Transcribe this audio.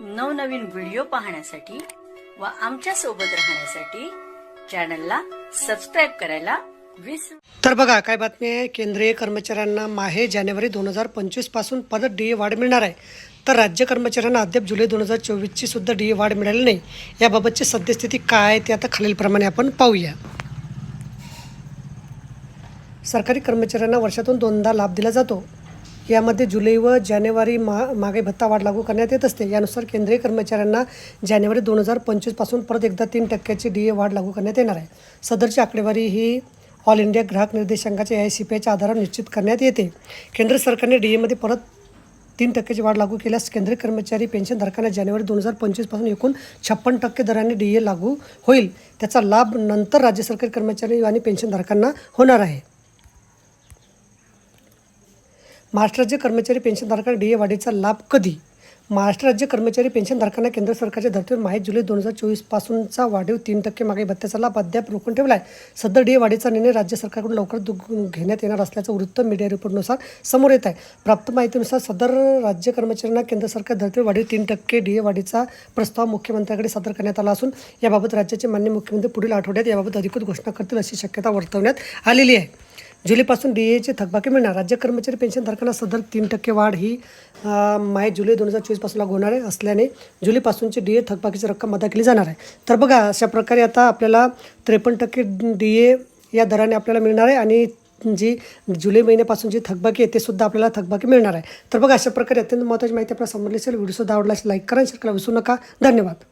नवनवीन व्हिडिओ पाहण्यासाठी व आमच्यासोबत राहण्यासाठी चॅनलला सबस्क्राईब करायला तर बघा काय बातमी आहे? केंद्रीय कर्मचाऱ्यांना माहे जानेवारी दोन हजार पंचवीसपासून परत डी ए वाढ मिळणार आहे. तर राज्य कर्मचाऱ्यांना अद्याप जुलै दोन हजार चोवीसची सुद्धा डी ए वाढ मिळाली नाही. याबाबतची सद्यस्थिती काय आहे ते आता खालीलप्रमाणे आपण पाहूया. सरकारी कर्मचाऱ्यांना वर्षातून दोनदा लाभ दिला जातो. यामध्ये जुलै व जानेवारी मा मागे भत्ता वाढ लागू करण्यात येत असते. यानुसार केंद्रीय कर्मचाऱ्यांना जानेवारी दोन हजार पंचवीसपासून परत एकदा तीन टक्क्याची डी ए वाढ लागू करण्यात येणार आहे. सदरची आकडेवारी ही ऑल इंडिया ग्राहक निर्देशांकाच्या ए आय सी पी आयच्या आधारावर निश्चित करण्यात येते. केंद्र सरकारने डी एमध्ये परत तीन टक्क्याची वाढ लागू केल्यास केंद्रीय कर्मचारी पेन्शनधारकांना जानेवारी दोन हजार पंचवीसपासून एकूण छप्पन टक्के दराने डी ए लागू होईल. त्याचा लाभ नंतर राज्य सरकारी कर्मचारी आणि पेन्शनधारकांना होणार आहे. महाराष्ट्र राज्य कर्मचारी पेन्शनधारकांना डी ए वाढीचा लाभ कधी? महाराष्ट्र राज्य कर्मचारी पेन्शनधारकांना केंद्र सरकारच्या धर्तीवर माहीत जुलै दोन हजार चोवीसपासूनचा वाढीव तीन टक्के मागे भत्त्याचा लाभ अद्याप रोखून ठेवला आहे सध्या डी ए वाढीचा निर्णय राज्य सरकारकडून लवकर घेण्यात येणार असल्याचं वृत्त मीडिया रिपोर्टनुसार समोर येत आहे. प्राप्त माहितीनुसार सदर राज्य कर्मचाऱ्यांना केंद्र सरकार धर्तीवर वाढीव तीन टक्के डी ए वाढीचा प्रस्ताव मुख्यमंत्र्यांकडे सादर करण्यात आला असून याबाबत राज्याचे मान्य मुख्यमंत्री पुढील आठवड्यात याबाबत अधिकृत घोषणा करतील अशी शक्यता वर्तवण्यात आलेली आहे. जुलैपासून डी एचे थकबाकी मिळणार. राज्य कर्मचारी पेन्शनधारकांना सदर तीन टक्के वाढ ही माय जुलै दोन हजार चोवीसपासून लागू होणार आहे. असल्याने जुलैपासूनची डी ए थकबाकीची रक्कम अदा केली जाणार आहे. तर बघा अशा प्रकारे आता आपल्याला त्रेपन्न टक्के डी ए या दराने आपल्याला मिळणार आहे आणि जी जुलै महिन्यापासून जी थकबाकी आहे ते सुद्धा आपल्याला थकबाकी मिळणार आहे. तर बघा अशा प्रकारे अत्यंत महत्त्वाची माहिती आपल्याला समजली असेल व्हिडिओ सुद्धा आवडला असेल लाईक करा शेअर करा विसरू नका. धन्यवाद.